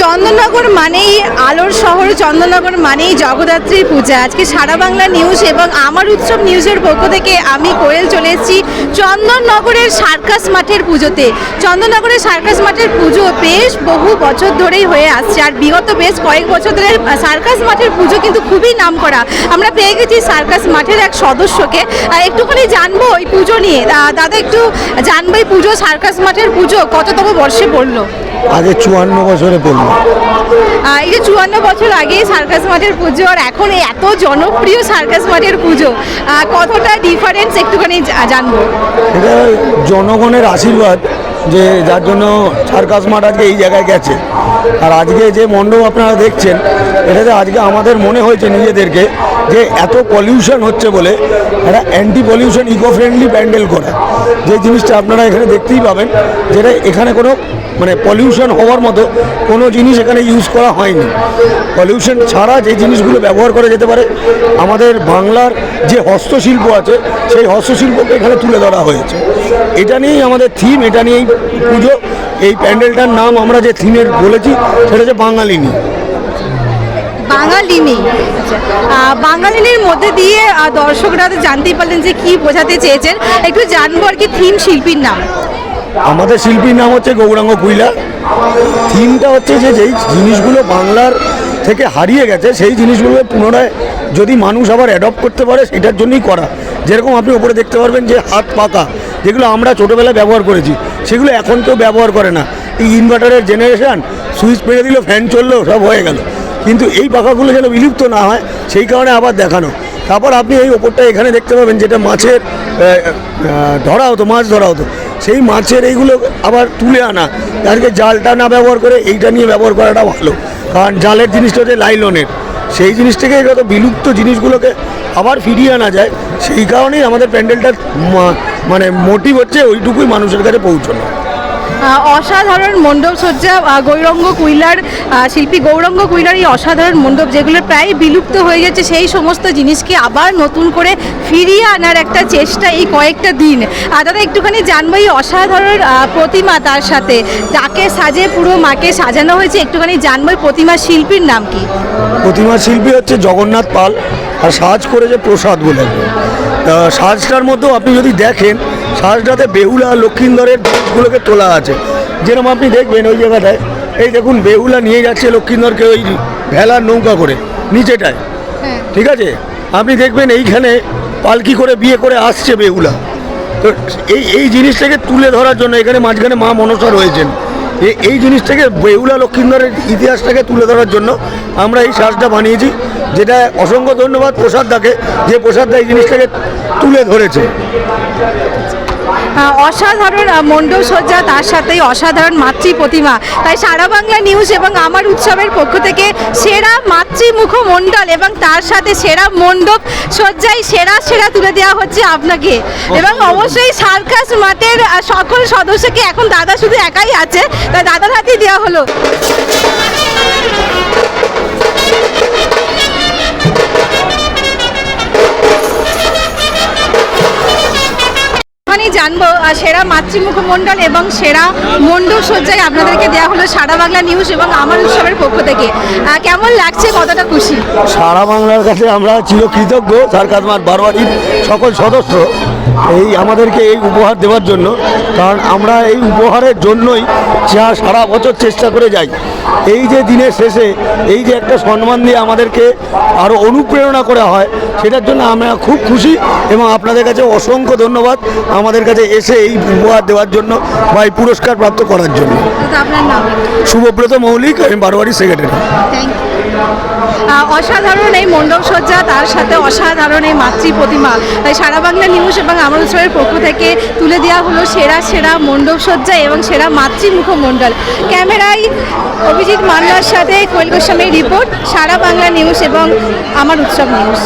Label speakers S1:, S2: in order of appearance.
S1: চন্দননগর মানেই আলোর শহর, চন্দননগর মানেই জগদ্ধাত্রীর পূজা। আজকে সারা বাংলা নিউজ এবং আমার উৎসব নিউজের পক্ষ থেকে আমি কোয়েল চলে এসেছি চন্দননগরের সার্কাস মাঠের পুজোতে। চন্দননগরের সার্কাস মাঠের পুজো বেশ বহু বছর ধরেই হয়ে আসছে আর বিগত বেশ কয়েক বছর ধরে সার্কাস মাঠের পুজো কিন্তু খুবই নাম করা আমরা পেয়ে গেছি সার্কাস মাঠের এক সদস্যকে। একটুখানি জানব ওই পুজো নিয়ে। দাদা একটু জানব এই পুজো, সার্কাস মাঠের পুজো কততম বর্ষে পড়ল?
S2: আগে চুয়ান্ন বছরে পড়ল।
S1: এই যে চুয়ান্ন বছর আগে সার্কাস মাঠের পুজো আর এখন এত জনপ্রিয় সার্কাস মাঠের পুজো কতটা ডিফারেন্স একটুখানি জানব?
S2: এটা জনগণের আশীর্বাদ যে যার জন্য সার্কাস মাঠ আজকে এই জায়গায় গেছে। আর আজকে যে মণ্ডপ আপনারা দেখছেন এটাতে আজকে আমাদের মনে হয়েছে নিজেদেরকে যে এত পলিউশন হচ্ছে বলে একটা anti pollution eco friendly pandal করা। যে জিনিসটা আপনারা এখানে দেখতেই পাবেন যেটা এখানে কোনো মানে পলিউশন হওয়ার মতো কোনো জিনিস এখানে ইউজ করা হয়নি। পলিউশন ছাড়া যে জিনিসগুলো ব্যবহার করা যেতে পারে আমাদের বাংলার যে হস্তশিল্প আছে সেই হস্তশিল্পকে এখানে তুলে ধরা হয়েছে। এটা নিয়েই আমাদের থিম এটা নিয়েই পুজো। এই প্যান্ডেলটার নাম আমরা যে থিমের বলেছি সেটা হচ্ছে বাঙালিনী।
S1: বাঙালিনি। আহ, বাঙালিনির মধ্যে দিয়ে দর্শকরা জানতেই পারলেন যে কি বোঝাতে চেয়েছেন। একটু জানব আর কি থিম শিল্পীর নাম।
S2: আমাদের শিল্পীর নাম হচ্ছে গৌরাঙ্গ কুইলা। থিমটা হচ্ছে যে যেই জিনিসগুলো বাংলার থেকে হারিয়ে গেছে, সেই জিনিসগুলো পুনরায় যদি মানুষ আবার অ্যাডপ্ট করতে পারে, সেটার জন্যই করা। যেরকম আপনি ওপরে দেখতে পারবেন যে হাত পাকা, যেগুলো আমরা ছোটোবেলায় ব্যবহার করেছি, সেগুলো এখন কেউ ব্যবহার করে না। এই ইনভার্টারের জেনারেশান সুইচ পেরে দিল ফ্যান চলল, সব হয়ে গেল। কিন্তু এই পাখাগুলো যেন বিলুপ্ত না হয়, সেই কারণে আবার দেখানো। তারপর আপনি এই ওপরটা এখানে দেখতে পাবেন, যেটা মাছের ধরা হতো, মাছ ধরা হতো। সেই মাছের এইগুলো আবার তুলে আনা। তাদেরকে জালটা না ব্যবহার করে এইটা নিয়ে ব্যবহার করাটা ভালো। কারণ জালের জিনিসটা হচ্ছে লাইলনের। সেই জিনিস থেকে যত বিলুপ্ত জিনিসগুলোকে আবার ফিরিয়ে আনা যায়। সেই কারণেই আমাদের প্যান্ডেলটার মানে মোটিভ হচ্ছে ওইটুকুই মানুষের কাছে পৌঁছানো।
S1: অসাধারণ মণ্ডপ সজ্জা গৌরঙ্গ কুইলার শিল্পী গৌরঙ্গ কুইলার এই অসাধারণ মণ্ডপ যেগুলো প্রায় বিলুপ্ত হয়ে গেছে, সেই সমস্ত জিনিসকে আবার নতুন করে ফিরিয়ে আনার একটা চেষ্টা এই কয়েকটা দিন। দাদা, একটুখানি জানব এই অসাধারণ প্রতিমা তার সাথে। তাকে সাজে, পুরো মাকে সাজানো হয়েছে, একটুখানি জানব প্রতিমা শিল্পীর নাম কি?
S2: প্রতিমা শিল্পী হচ্ছে জগন্নাথ পাল, আর সাজ করেছে প্রসাদ বলে। সাজটার মধ্যেও আপনি যদি দেখেন সাজটাতে বেহুলা লক্ষিন্দরের জিনিসগুলোকে তোলা আছে। যেরকম আপনি দেখবেন ওই জায়গাটায় এই দেখুন বেহুলা নিয়ে যাচ্ছে লক্ষ্মীন্দরকে ওই ভেলার নৌকা করে নিচেটায়।
S1: হ্যাঁ।
S2: ঠিক আছে? আপনি দেখবেন এইখানে পালকি করে বিয়ে করে আসছে বেহুলা। তো এই এই জিনিসটাকে তুলে ধরার জন্য এখানে মাঝখানে মা মনসা রয়েছেন। এই জিনিসটাকে বেহুলা লক্ষ্মীন্দরের ইতিহাসটাকে তুলে ধরার জন্য আমরা এই সাজটা বানিয়েছি যেটা অসংখ্য ধন্যবাদ প্রসাদ দাকে যে প্রসাদ দা এই জিনিসটাকে তুলে ধরেছে।
S1: অসাধারণ আহ, মণ্ডপ সজ্জা তার সাথেই অসাধারণ মাতৃ প্রতিমা। তাই সারা বাংলা নিউজ এবং আমার উৎসবের পক্ষ থেকে সেরা মাতৃমুখ মণ্ডল এবং তার সাথে সেরা মণ্ডপ সজ্জায় সেরা সেরা তুলে দেওয়া হচ্ছে আপনাকে। এবং অবশ্যই সার্কাস মাঠের সকল সদস্যকে এখন দাদা শুধু একাই আছে তাই দাদার হাতেই দেওয়া হলো। সেরা মাতৃমুখ মণ্ডল এবং সেরা মণ্ডপ সজ্জায় আপনাদেরকে দেওয়া হলো সারা বাংলা নিউজ এবং আমার উৎসবের পক্ষ থেকে। কেমন লাগছে কতটা খুশি?
S2: সারা বাংলার কাছে আমরা চিরকৃতজ্ঞ সার্কাস মাঠ বারোয়ারির সকল সদস্য, এই আমাদেরকে এই উপহার দেওয়ার জন্য। কারণ আমরা এই উপহারের জন্যই যা সারা বছর চেষ্টা করে যাই। এই যে দিনের শেষে, এই যে একটা সম্মান দিয়ে আমাদেরকে আরও অনুপ্রেরণা করা হয়, সেটার জন্য আমরা খুব খুশি এবং আপনাদের কাছে অসংখ্য ধন্যবাদ। আমাদের কাছে এসে এই উপহার দেওয়ার জন্য বা এই পুরস্কার প্রাপ্ত করার জন্য। শুভব্রত মৌলিক আমি বারোয়ারির সেক্রেটারি।
S1: অসাধারণ এই মণ্ডপ সজ্জা তার সাথে অসাধারণ এই মাতৃ প্রতিমা। তাই সারা বাংলা নিউজ এবং আমার উৎসবের পক্ষ থেকে তুলে দেওয়া হলো সেরা সেরা মণ্ডপ সজ্জা এবং সেরা মাতৃমুখ মণ্ডল। ক্যামেরায় অভিজিৎ মান্নার সাথে কোয়েল গোস্বামীর রিপোর্ট সারা বাংলা নিউজ এবং আমার উৎসব নিউজ।